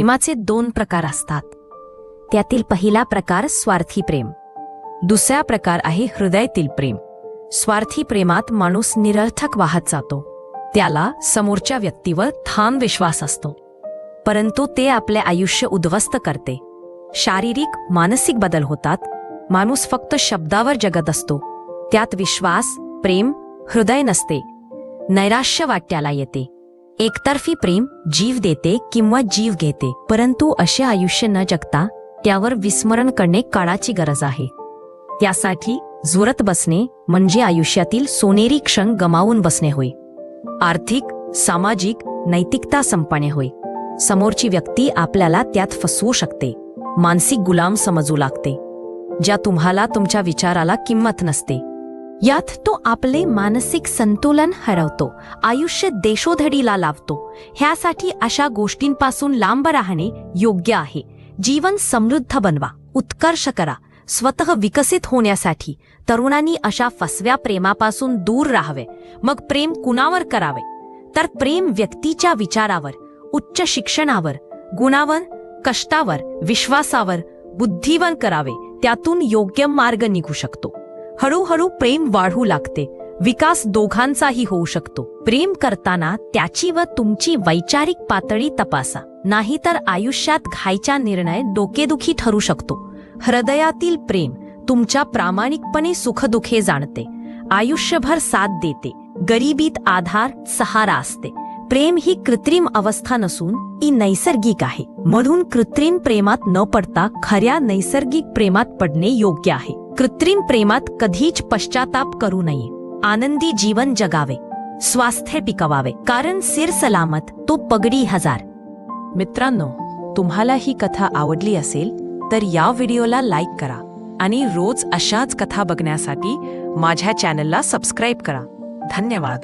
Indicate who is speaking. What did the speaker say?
Speaker 1: प्रेमाचे दोन प्रकार असतात. त्यातील पहिला प्रकार स्वार्थी प्रेम. दुसरा प्रकार आहे हृदयातील प्रेम. स्वार्थी प्रेमात माणूस निरर्थक वाहत जातो. त्याला समोरच्या व्यक्तीवर ठाम विश्वास असतो. परंतु ते आपले आयुष्य उद्ध्वस्त करते. शारीरिक मानसिक बदल होतात. माणूस फक्त शब्दावर जगत असतो. त्यात विश्वास प्रेम हृदय नसते. नैराश्य वाट्याला येते. एकतर्फी प्रेम जीव देते किंवा जीव घेते परंतु असे आयुष्य न जगता त्यावर विस्मरण करणे काळाची गरज आहे. त्यासाठी जुरत बसणे म्हणजे आयुष्यातील सोनेरी क्षण गमावून बसणे होय. आर्थिक सामाजिक नैतिकता संपणे होय. समोरची व्यक्ती आपल्याला त्यात फसवू शकते. मानसिक गुलाम समजू लागते. ज्या तुम्हाला तुमच्या विचाराला किंमत नसते. यात तो आपले मानसिक संतुलन हरवतो आयुष्य देशोधडीला लावतो. ह्यासाठी अशा गोष्टींपासून लांब राहणे योग्य आहे. जीवन समृद्ध बनवा उत्कर्ष करा स्वतः विकसित होण्यासाठी. तरुणांनी अशा फसव्या प्रेमापासून दूर राहावे. मग प्रेम कुणावर करावे? तर प्रेम व्यक्तीच्या विचारावर उच्च शिक्षणावर गुणावर कष्टावर विश्वासावर बुद्धिवन करावे. त्यातून योग्य मार्ग निघू शकतो. हळूहळू प्रेम वाढू लागते. विकास दोघांचाही होऊ शकतो. प्रेम करताना त्याची व तुमची वैचारिक पातळी तपासा. नाहीतर आयुष्यात घायचा निर्णय डोकेदुखी ठरू शकतो. हृदयातील प्रेम तुमच्या प्रामाणिकपणे सुखदुखे जाणते. आयुष्यभर साथ देते. गरिबीत आधार सहारा असते. प्रेम ही कृत्रिम अवस्था नसून ही नैसर्गिक आहे. म्हणून कृत्रिम प्रेमात न पडता खऱ्या नैसर्गिक प्रेमात पडणे योग्य आहे. कृत्रिम प्रेमात कधीच पश्चाताप करू नये. आनंदी जीवन जगावे. स्वास्थ्य टिकवावे. कारण सिर सलामत तो पगडी हजार.
Speaker 2: मित्रांनो तुम्हाला ही कथा आवडली असेल तर या व्हिडिओला लाईक करा आणि रोज अशाच कथा बघण्यासाठी माझ्या चॅनलला सबस्क्राईब करा. धन्यवाद.